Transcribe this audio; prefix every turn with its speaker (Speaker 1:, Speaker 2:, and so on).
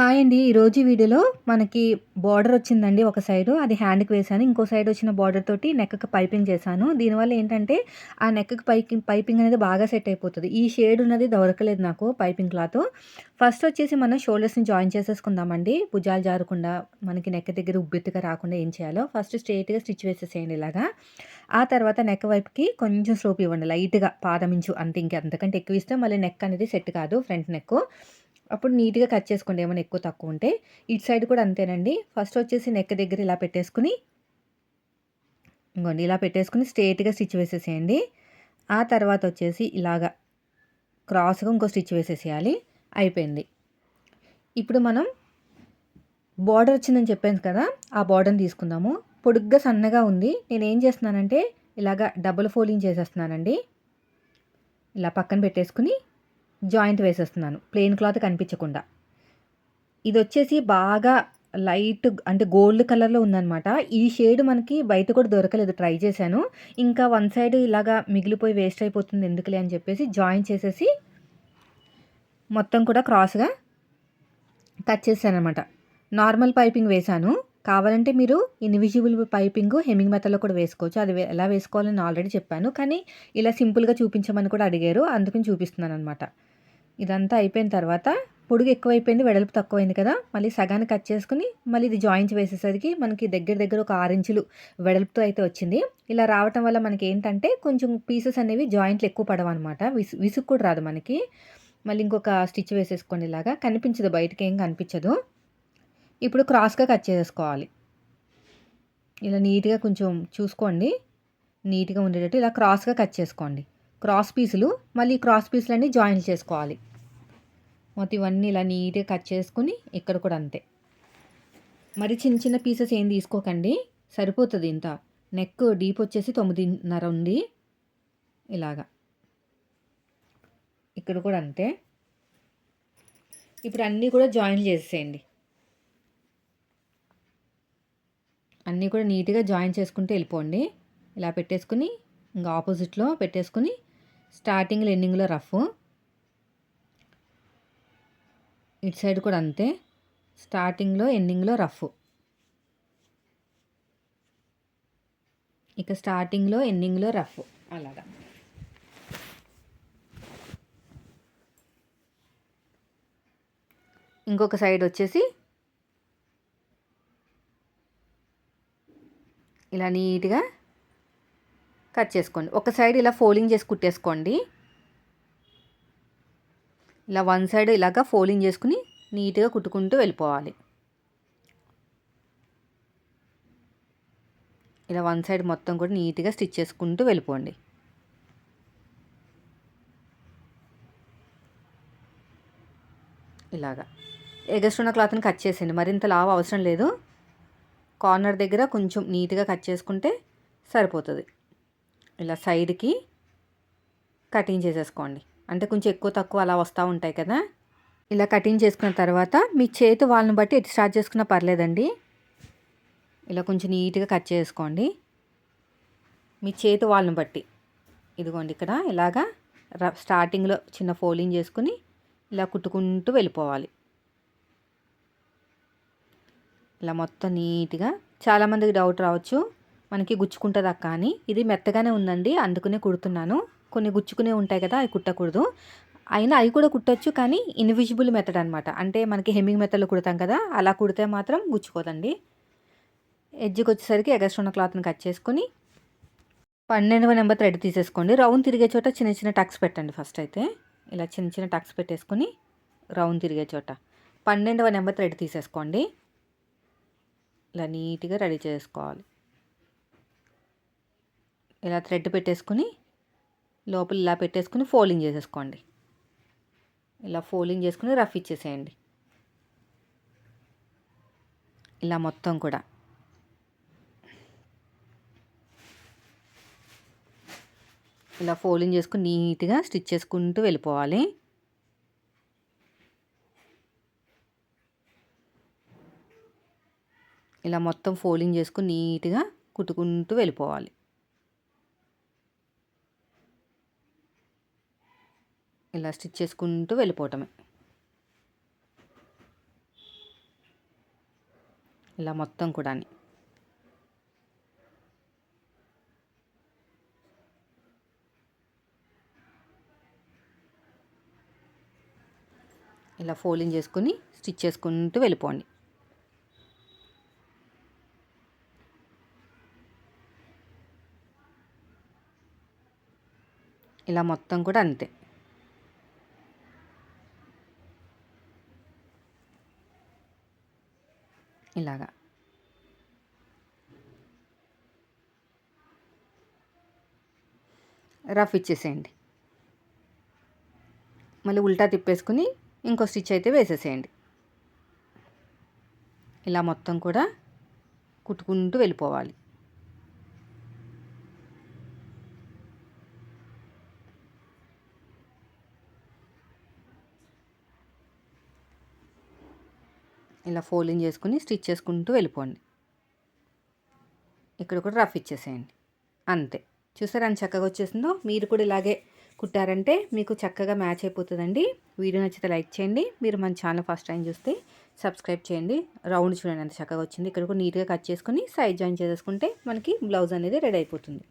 Speaker 1: Hi అండి. ఈరోజు వీడియోలో మనకి బార్డర్ వచ్చిందండి ఒక సైడు. అది హ్యాండ్‌కి వేసాను ఇంకో సైడ్ వచ్చిన బార్డర్ తోటి నెక్కకి పైపింగ్ చేశాను. దీనివల్ల ఏంటంటే ఆ నెక్కకి పైకింగ్ పైపింగ్ అనేది బాగా సెట్ అయిపోతుంది ఈ షేడ్ ఉన్నది దొరకలేదు నాకు పైపింగ్ క్లాత్ ఫస్ట్ వచ్చేసి మనం షోల్డర్స్‌ని జాయిన్ చేసేసుకుందామండి. భుజాలు జారకుండా మనకి నెక్క దగ్గర ఉబ్బెత్తుగా రాకుండా ఏం చేయాలో ఫస్ట్ స్ట్రెయిట్‌గా స్టిచ్ వేసేసేయండి ఇలాగా. ఆ తర్వాత నెక్ వైపుకి కొంచెం స్లోప్ ఇవ్వండి లైట్‌గా పాదమించు ఇంచు అంతే ఇంక అంతకంటే ఎక్కువ ఇస్తే మళ్ళీ నెక్ అనేది సెట్ కాదు ఫ్రంట్ నెక్కు. అప్పుడు నీట్‌గా కట్ చేసుకోండి ఏమైనా ఎక్కువ తక్కువ ఉంటే. ఇటు సైడ్ కూడా అంతేనండి. ఫస్ట్ వచ్చేసి నెక్ దగ్గర ఇలా పెట్టేసుకుని ఇంకోండి ఇలా పెట్టేసుకొని స్ట్రేట్గా స్టిచ్ వేసేసేయండి. ఆ తర్వాత వచ్చేసి ఇలాగా క్రాస్‌గా ఇంకో స్టిచ్ వేసేసేయాలి. అయిపోయింది. ఇప్పుడు మనం బార్డర్ వచ్చిందని చెప్పాను కదా! ఆ బార్డర్‌ని తీసుకుందాము. పొడుగ్గా సన్నగా ఉంది. నేనేం చేస్తున్నానంటే ఇలాగా డబుల్ ఫోల్డింగ్ చేసేస్తున్నానండి. ఇలా పక్కన పెట్టేసుకుని జాయింట్ వేసేస్తున్నాను. ప్లెయిన్ క్లాత్ కనిపించకుండా. ఇది వచ్చేసి బాగా లైట్ అంటే గోల్డ్ కలర్‌లో ఉందనమాట. ఈ షేడ్ మనకి బయట కూడా దొరకలేదు ట్రై చేశాను. ఇంకా వన్ సైడ్ ఇలాగా మిగిలిపోయి వేస్ట్ అయిపోతుంది ఎందుకులే అని చెప్పేసి జాయిన్ చేసేసి మొత్తం కూడా క్రాస్‌గా కట్ చేశాననమాట. నార్మల్ పైపింగ్ వేశాను. కావాలంటే మీరు ఇన్విజిబుల్ పైపింగ్ హెమ్మింగ్ మెథడ్‌లో కూడా వేసుకోవచ్చు. అది ఎలా వేసుకోవాలని ఆల్రెడీ చెప్పాను. కానీ ఇలా సింపుల్‌గా చూపించమని కూడా అడిగారు. అందుకని చూపిస్తున్నాననమాట. ఇదంతా అయిపోయిన తర్వాత పొడుగు ఎక్కువైపోయింది. వెడల్పు తక్కువైంది కదా! మళ్ళీ సగానికి కట్ చేసుకుని మళ్ళీ ఇది జాయింట్ వేసేసరికి మనకి దగ్గర దగ్గర ఒక 6 ఇంచులు వెడల్పుతో అయితే వచ్చింది. ఇలా రావటం వల్ల మనకి ఏంటంటే కొంచెం పీసెస్ అనేవి జాయింట్లు ఎక్కువ పడవన్నమాట విసు విసుగు కూడా రాదు మనకి. మళ్ళీ ఇంకొక స్టిచ్ వేసేసుకోండి ఇలాగా. కనిపించదు బయటకి ఏం కనిపించదు. ఇప్పుడు క్రాస్‌గా కట్ చేసుకోవాలి ఇలా నీట్‌గా కొంచెం చూసుకోండి. నీట్‌గా ఉండేటట్టు ఇలా క్రాస్‌గా కట్ చేసుకోండి. క్రాస్ పీసులు మళ్ళీ క్రాస్ పీసులన్నీ జాయింట్ చేసుకోవాలి. మొత్తం ఇవన్నీ ఇలా నీట్‌గా కట్ చేసుకుని ఇక్కడ కూడా అంతే. మరి చిన్న చిన్న పీసెస్ ఏం తీసుకోకండి. సరిపోతుంది ఇంత. నెక్ డీప్ వచ్చేసి 9:30 ఉంది. ఇలాగా. ఇక్కడ కూడా అంతే. ఇప్పుడు అన్నీ కూడా జాయిన్ చేసేయండి అన్నీ కూడా నీట్‌గా జాయిన్ చేసుకుంటే వెళ్ళిపోండి. ఇలా పెట్టేసుకొని ఇంకా ఆపోజిట్‌లో పెట్టేసుకుని స్టార్టింగ్‌లో ఎండింగ్‌లో రఫ్. ఇటు సైడ్ కూడా అంతే. స్టార్టింగ్‌లో ఎండింగ్‌లో రఫ్. ఇక స్టార్టింగ్‌లో ఎండింగ్‌లో రఫ్ అలాగా. ఇంకొక సైడ్ వచ్చేసి ఇలా నీట్‌గా కట్ చేసుకోండి. ఒక సైడ్ ఇలా ఫోల్డింగ్ చేసి కుట్టేసుకోండి. ఇలా వన్ సైడ్ ఇలాగా ఫోల్డింగ్ చేసుకుని నీట్‌గా కుట్టుకుంటూ వెళ్ళిపోవాలి. ఇలా వన్ సైడ్ మొత్తం కూడా నీట్‌గా స్టిచ్ చేసుకుంటూ వెళ్ళిపోండి. ఇలాగా. ఎగస్ట్రున్న క్లాత్‌ని కట్ చేసేయండి. మరింత లావ అవసరం లేదు. కార్నర్ దగ్గర కొంచెం నీట్‌గా కట్ చేసుకుంటే సరిపోతుంది ఇలా సైడ్‌కి కటింగ్ చేసేసుకోండి. అంటే కొంచెం ఎక్కువ తక్కువ అలా వస్తూ ఉంటాయి కదా! ఇలా కటింగ్ చేసుకున్న తర్వాత మీ చేతి వాళ్ళని బట్టి ఎటు స్టార్ట్ చేసుకున్నా పర్లేదండి. ఇలా కొంచెం నీట్‌గా కట్ చేసుకోండి. మీ చేతి వాళ్ళని బట్టి. ఇదిగోండి ఇక్కడ ఇలాగా ర స్టార్టింగ్‌లో చిన్న ఫోల్డింగ్ చేసుకొని ఇలా కుట్టుకుంటూ వెళ్ళిపోవాలి. ఇలా మొత్తం నీట్‌గా చాలామందికి డౌట్ రావచ్చు. మనకి గుచ్చుకుంటుంది అక్క అని. ఇది మెత్తగానే ఉందండి. అందుకనే కుడుతున్నాను. కొన్ని గుచ్చుకునే ఉంటాయి కదా! అవి కుట్టకూడదు. అయినా అవి కూడా కుట్టచ్చు కానీ ఇన్విజిబుల్ మెథడ్ అనమాట. అంటే మనకి హెమ్మింగ్ మెథడ్‌లో కుడతాం కదా! అలా కుడితే మాత్రం గుచ్చుకోదండి. ఎడ్జ్‌కి వచ్చేసరికి ఎగస్ట్ ఉన్న క్లాత్‌ని కట్ చేసుకొని 12వ నెంబర్ థ్రెడ్ తీసేసుకోండి. రౌండ్ తిరిగే చోట చిన్న చిన్న టక్స్ పెట్టండి ఫస్ట్ అయితే. ఇలా చిన్న చిన్న టక్స్ పెట్టేసుకొని రౌండ్ తిరిగే చోట 12వ నెంబర్ థ్రెడ్ తీసేసుకోండి. ఇలా నీట్‌గా రెడీ చేసుకోవాలి. ఇలా థ్రెడ్ పెట్టేసుకొని లోపల ఇలా పెట్టేసుకొని ఫోల్డింగ్ చేసేసుకోండి. ఇలా ఫోల్డింగ్ చేసుకుని రఫ్ ఇచ్చేసేయండి. ఇలా మొత్తం కూడా. ఇలా ఫోల్డింగ్ చేసుకొని నీట్‌గా స్టిచ్ చేసుకుంటూ వెళ్ళిపోవాలి. ఇలా మొత్తం ఫోల్డింగ్ చేసుకుని నీట్‌గా కుట్టుకుంటూ వెళ్ళిపోవాలి. ఇలా స్టిచ్ చేసుకుంటూ వెళ్ళిపోవటమే. ఇలా మొత్తం కూడా ఇలా ఫోల్డింగ్ చేసుకుని స్టిచ్ చేసుకుంటూ వెళ్ళిపోండి. ఇలా మొత్తం కూడా అంతే. ఇలాగా. రఫ్ ఇచ్చేసేయండి. మళ్ళీ ఉల్టా తిప్పేసుకుని ఇంకో స్టిచ్ అయితే వేసేసేయండి. ఇలా మొత్తం కూడా కుట్టుకుంటూ వెళ్ళిపోవాలి. ఇలా ఫోల్డింగ్ చేసుకుని స్టిచ్ చేసుకుంటూ వెళ్ళిపోండి. ఇక్కడ కూడా రఫ్ ఇచ్చేసేయండి. అంతే. చూసారా అని చక్కగా వచ్చేసిందో? మీరు కూడా ఇలాగే కుట్టారంటే మీకు చక్కగా మ్యాచ్ అయిపోతుందండి. వీడియో నచ్చితే లైక్ చేయండి. మీరు మన ఛానల్ ఫస్ట్ టైం చూస్తే సబ్స్క్రైబ్ చేయండి. రౌండ్ చూడండి ఎంత చక్కగా వచ్చింది. ఇక్కడ కూడా నీట్గా కట్ చేసుకుని సైడ్ జాయిన్ చేసేసుకుంటే మనకి బ్లౌజ్ అనేది రెడీ అయిపోతుంది.